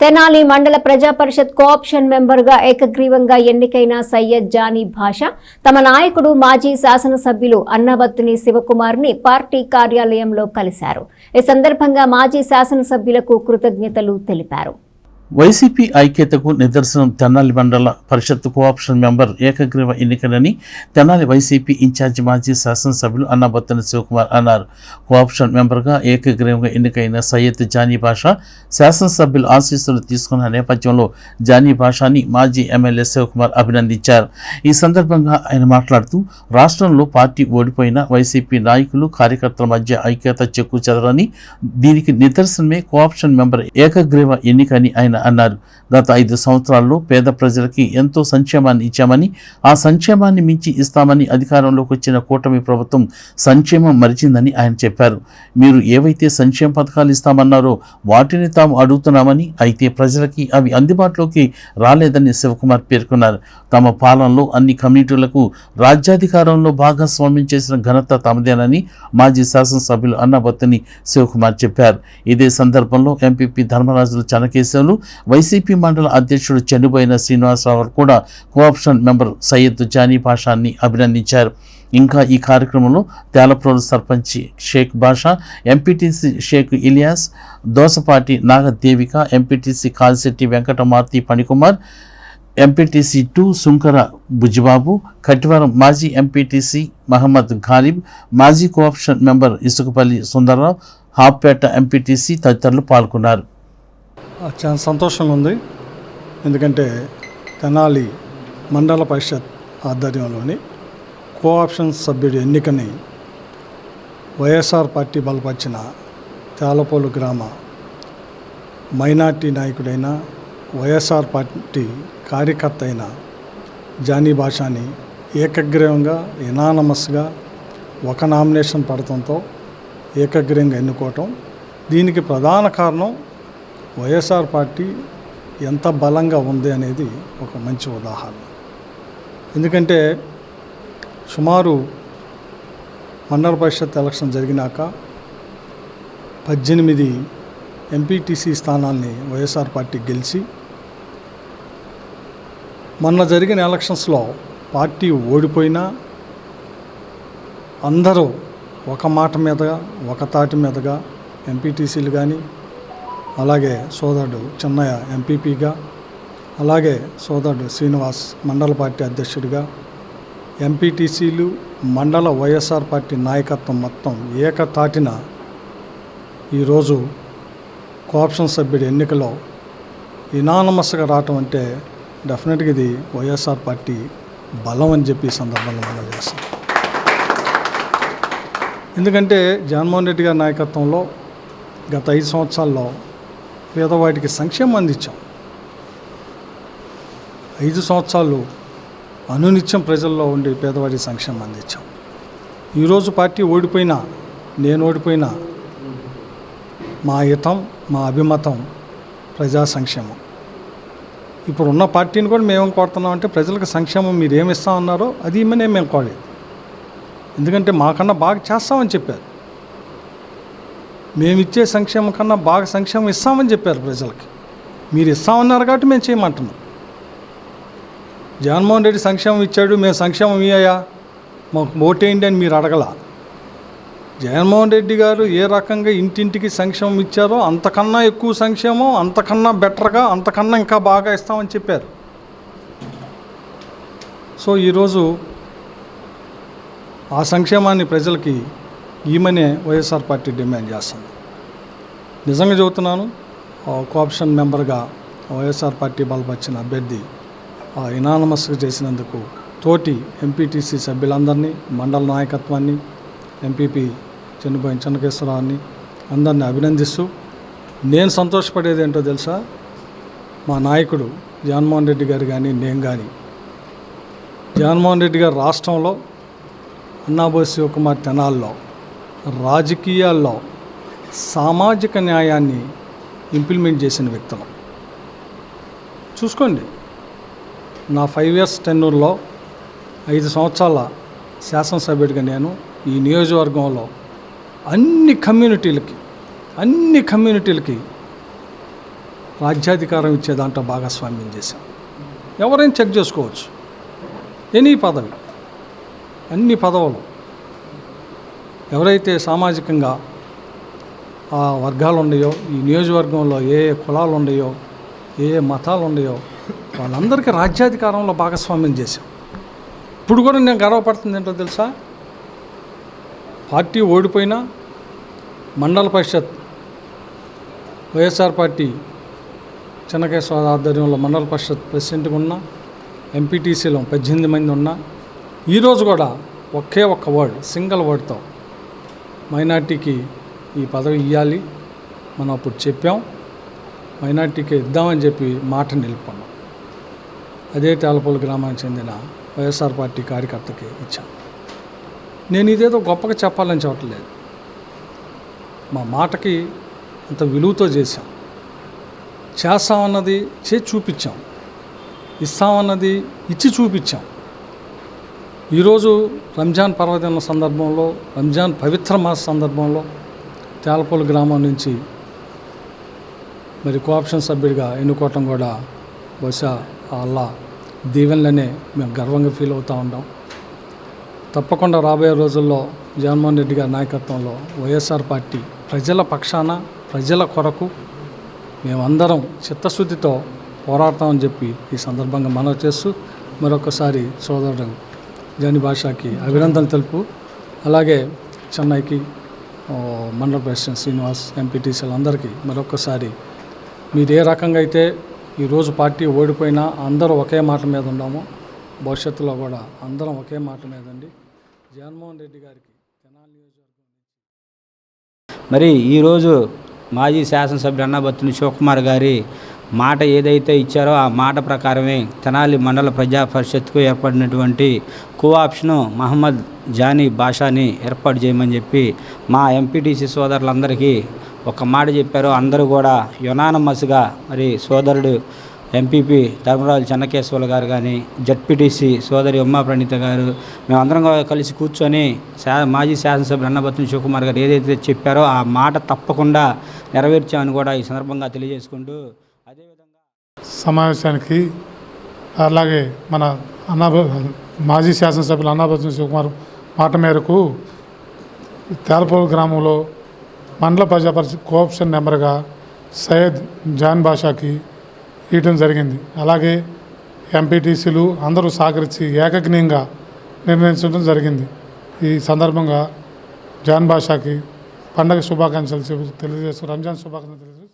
తెనాలి మండల ప్రజా పరిషత్ కోఆప్షన్ మెంబర్గా ఏకగ్రీవంగా ఎన్నికైన సయ్యద్ జానీ భాష తమ నాయకుడు మాజీ శాసనసభ్యులు అన్నవత్తుని శివకుమార్ని పార్టీ కార్యాలయంలో కలిశారు. ఈ సందర్భంగా మాజీ శాసనసభ్యులకు కృతజ్ఞతలు తెలిపారు. వైసీపీ ఐక్యతకు నిదర్శనం తెనాలి మండల పరిషత్ కోఆప్షన్ మెంబర్ ఏకగ్రీవ ఎన్నికలని తెనాలి వైసీపీ ఇన్ఛార్జి మాజీ శాసనసభ్యులు అన్నబత్తన శివకుమార్ అన్నారు. కోఆప్షన్ మెంబర్గా ఏకగ్రీవంగా ఎన్నికైన సయ్యద్ జానీ భాష శాసనసభ్యులు ఆశీస్సులు తీసుకున్న నేపథ్యంలో జానీ భాషాని మాజీ ఎమ్మెల్యే శివకుమార్ అభినందించారు. ఈ సందర్భంగా ఆయన మాట్లాడుతూ రాష్ట్రంలో పార్టీ ఓడిపోయిన వైసీపీ నాయకులు కార్యకర్తల మధ్య ఐక్యత చెక్కు చెదరని దీనికి నిదర్శనమే కోఆప్షన్ మెంబర్ ఏకగ్రీవ ఎన్నికని ఆయన అన్నారు. గత ఐదు సంవత్సరాల్లో పేద ప్రజలకి ఎంతో సంక్షేమాన్ని ఇచ్చామని ఆ సంక్షేమాన్ని మించి ఇస్తామని అధికారంలోకి వచ్చిన కూటమి ప్రభుత్వం సంక్షేమం మరిచిందని ఆయన చెప్పారు. మీరు ఏవైతే సంక్షేమ పథకాలు ఇస్తామన్నారో వాటిని తాము అడుగుతున్నామని అయితే ప్రజలకి అవి అందుబాటులోకి రాలేదని శివకుమార్ పేర్కొన్నారు. తమ పాలనలో అన్ని కమ్యూనిటీలకు రాజ్యాధికారంలో భాగస్వామ్యం చేసిన ఘనత తమదేనని మాజీ శాసనసభ్యులు అన్నబత్తిని శివకుమార్ చెప్పారు. ఇదే సందర్భంలో ఎంపీపీ ధర్మరాజులు చనకేశ్వరులు వైసీపీ మండల అధ్యక్షుడు చనిపోయిన శ్రీనివాసరావు కూడా co option member Syed Jani పాషాన్ని అభినందించారు. ఇంకా ఈ కార్యక్రమంలో Telaprolu sarpanch Sheikh Basha MPTC Sheikh Ilyas Dosapati Nagadevika MPTC Kalsetti Venkatamarthi Panikumar MPTC two Sunkara Bujjibabu Kattivaram మాజీ ఎంపీటీసీ మహమ్మద్ ఘాలిబ్ మాజీ co option member Isukapalli Sundararao Happeta MPTC తదితరులు పాల్గొన్నారు. చాలా సంతోషంగా ఉంది. ఎందుకంటే తెనాలి మండల పరిషత్ ఆధ్వర్యంలోని కోఆప్షన్ సభ్యుడి ఎన్నికని వైఎస్ఆర్ పార్టీ బలపరిచిన తేలపోలు గ్రామ మైనార్టీ నాయకుడైన వైఎస్ఆర్ పార్టీ కార్యకర్త అయిన జానీ భాషాని ఏకగ్రీవంగా ఎనానమస్గా ఒక నామినేషన్ పడటంతో ఏకగ్రీవంగా ఎన్నుకోవటం దీనికి ప్రధాన కారణం వైఎస్ఆర్ పార్టీ ఎంత బలంగా ఉంది అనేది ఒక మంచి ఉదాహరణ. ఎందుకంటే సుమారు మండల పరిషత్ ఎలక్షన్ జరిగినాక పద్దెనిమిది ఎంపీటీసీ స్థానాల్ని వైఎస్ఆర్ పార్టీ గెలిచి మొన్న జరిగిన ఎలక్షన్స్లో పార్టీ ఓడిపోయినా అందరూ ఒక మాట మీదగా ఒక తాటి మీదగా ఎంపీటీసీలు కానీ అలాగే సోదరుడు చిన్నయ్య ఎంపీపీగా అలాగే సోదరుడు శ్రీనివాస్ మండల పార్టీ అధ్యక్షుడిగా ఎంపీటీసీలు మండల వైఎస్ఆర్ పార్టీ నాయకత్వం మొత్తం ఏకతాటిన ఈరోజు కోఆప్షన్ సభ్యుడి ఎన్నికలో ఇనానమస్గా రావటం అంటే డెఫినెట్గా ఇది వైఎస్ఆర్ పార్టీ బలం అని చెప్పి సందర్భంలో మనం చేస్తాం. ఎందుకంటే జగన్మోహన్ రెడ్డి గారి నాయకత్వంలో గత ఐదు సంవత్సరాల్లో పేదవాడికి సంక్షేమం అందించాం. ఐదు సంవత్సరాలు అనునిత్యం ప్రజల్లో ఉండి పేదవాడికి సంక్షేమం అందించాం. ఈరోజు పార్టీ ఓడిపోయినా నేను ఓడిపోయినా మా హితం మా అభిమతం ప్రజా సంక్షేమం. ఇప్పుడు ఉన్న పార్టీని కూడా మేము కోరుతున్నాం అంటే ప్రజలకు సంక్షేమం మీరు ఏమి ఇస్తామన్నారో అది ఇమ్మనే మేము కోరేది. ఎందుకంటే మాకన్నా బాగా చేస్తామని చెప్పారు. మేము ఇచ్చే సంక్షేమం కన్నా బాగా సంక్షేమం ఇస్తామని చెప్పారు ప్రజలకి. మీరు ఇస్తామన్నారు కాబట్టి మేము చేయమంటున్నాం. జగన్మోహన్ రెడ్డి సంక్షేమం ఇచ్చాడు మేము సంక్షేమం ఇయ్యాయా? మాకు ఓటేయండి అని మీరు అడగల. జగన్మోహన్ రెడ్డి గారు ఏ రకంగా ఇంటింటికి సంక్షేమం ఇచ్చారో అంతకన్నా ఎక్కువ సంక్షేమం అంతకన్నా బెటర్గా అంతకన్నా ఇంకా బాగా ఇస్తామని చెప్పారు. సో ఈరోజు ఆ సంక్షేమాన్ని ప్రజలకి ఈమెనే వైఎస్ఆర్ పార్టీ డిమాండ్ చేస్తుంది. నిజంగా చెబుతున్నాను కోఆప్షన్ మెంబర్గా వైఎస్ఆర్ పార్టీ బలపరిచిన అభ్యర్థి ఆ ఇనానమస్గా చేసినందుకు తోటి ఎంపీటీసీ సభ్యులందరినీ మండల నాయకత్వాన్ని ఎంపీపీ చెన్నుపోయిన చెన్నకేశ్వరరావుని అందరిని అభినందిస్తూ నేను సంతోషపడేది ఏంటో తెలుసా? మా నాయకుడు జగన్మోహన్ రెడ్డి గారు కానీ నేను కానీ జగన్మోహన్ రెడ్డి గారు రాష్ట్రంలో అన్నాబోస్ శివకుమార్ తెనాల్లో రాజకీయాల్లో సామాజిక న్యాయాన్ని ఇంప్లిమెంట్ చేసిన వ్యక్తులు. చూసుకోండి. నా ఫైవ్ ఇయర్స్ టెన్నూర్లో ఐదు సంవత్సరాల శాసనసభ్యుడిగా నేను ఈ నియోజకవర్గంలో అన్ని కమ్యూనిటీలకి అన్ని కమ్యూనిటీలకి రాజ్యాధికారం ఇచ్చే దాంట్లో భాగస్వామ్యం చేశాం ఎవరైనా చెక్ చేసుకోవచ్చు. ఎనీ పదవి అన్ని పదవులు. ఎవరైతే సామాజికంగా ఆ వర్గాలు ఉన్నాయో ఈ నియోజకవర్గంలో ఏ ఏ కులాలు ఉన్నాయో ఏ ఏ మతాలు ఉన్నాయో వాళ్ళందరికీ రాజ్యాధికారంలో భాగస్వామ్యం చేశాం. ఇప్పుడు కూడా నేను గర్వపడుతుంది ఏంటో తెలుసా? పార్టీ ఓడిపోయినా మండల పరిషత్ వైఎస్ఆర్ పార్టీ చెన్నకేశ్వర ఆధ్వర్యంలో మండల పరిషత్ ప్రెసిడెంట్గా ఉన్నా ఎంపీటీసీలో పద్దెనిమిది మంది ఉన్నా ఈరోజు కూడా ఒకే ఒక్క వర్డ్ సింగిల్ వర్డ్తో మైనార్టీకి ఈ పదవి ఇవ్వాలి మనం అప్పుడు చెప్పాం. మైనార్టీకి ఇద్దామని చెప్పి మాట నిలుపుకున్నాం. అదే తేలపల్లి గ్రామానికి చెందిన వైఎస్ఆర్ పార్టీ కార్యకర్తకి ఇచ్చాం. నేను ఇదేదో గొప్పగా చెప్పాలని చెప్పట్లేదు. మా మాటకి అంత విలువతో చేశాం. చేస్తామన్నది చేసి చూపించాం. ఇస్తామన్నది ఇచ్చి చూపించాం. ఈరోజు రంజాన్ పర్వదినం సందర్భంలో రంజాన్ పవిత్ర మాస సందర్భంలో తేలపల్లి గ్రామం నుంచి మరి కోఆప్షన్ సభ్యుడిగా ఎన్నుకోవటం కూడా బహుశా అల్లా దీవెనలనే మేము గర్వంగా ఫీల్ అవుతూ ఉంటాం తప్పకుండా రాబోయే రోజుల్లో జగన్మోహన్ రెడ్డి గారి నాయకత్వంలో వైఎస్ఆర్ పార్టీ ప్రజల పక్షాన ప్రజల కొరకు మేమందరం చిత్తశుద్ధితో పోరాడతామని చెప్పి ఈ సందర్భంగా మనవి చేస్తూ మరొకసారి సోదరుడు జాని భాషకి అభినందనలు తెలుపు. అలాగే చెన్నైకి మండల ప్రెసిడెంట్ శ్రీనివాస్ ఎంపీటీసీలు అందరికీ మరొకసారి మీరు ఏ రకంగా అయితే ఈరోజు పార్టీ ఓడిపోయినా అందరూ ఒకే మాట మీద ఉన్నామో. భవిష్యత్తులో కూడా అందరం ఒకే మాట మీద ఉండి జగన్మోహన్ రెడ్డి గారికి తెనాలి నియోజకవర్గం మరి ఈరోజు మాజీ శాసనసభ్యులు అన్నబత్తుని శివకుమార్ గారి మాట ఏదైతే ఇచ్చారో ఆ మాట ప్రకారమే తెనాలి మండల ప్రజా పరిషత్కు ఏర్పడినటువంటి కోఆప్షను మహమ్మద్ జానీ భాషాని ఏర్పాటు చేయమని చెప్పి మా ఎంపీటీసీ సోదరులందరికీ ఒక మాట చెప్పారు. అందరూ కూడా యునానమస్గా మరి సోదరుడు ఎంపీపీ ధర్మరాజు చెన్నకేశ్వర గారు కానీ జడ్పీటీసీ సోదరి ఉమా ప్రణీత గారు మేమందరం కూడా కలిసి కూర్చొని శా మాజీ శాసనసభ్యులు అన్నబత్తుని శివకుమార్ గారు ఏదైతే చెప్పారో ఆ మాట తప్పకుండా నెరవేర్చామని కూడా ఈ సందర్భంగా తెలియజేసుకుంటూ అదేవిధంగా సమావేశానికి అలాగే మన అన్నా మాజీ శాసనసభ్యులు అన్నాభద్రం శివకుమార్ మాట మేరకు తేలపూర్ గ్రామంలో మండల ప్రజా కోఆప్షన్ నెంబర్గా సయ్యద్ జాన్ బాషాకి ఇవ్వటం జరిగింది. అలాగే ఎంపీటీసీలు అందరూ సహకరించి ఏకగ్నీయంగా నిర్ణయించడం జరిగింది. ఈ సందర్భంగా జాన్ బాషాకి పండగ శుభాకాంక్షలు తెలియజేస్తూ రంజాన్ శుభాకాంక్షలు తెలియజేస్తూ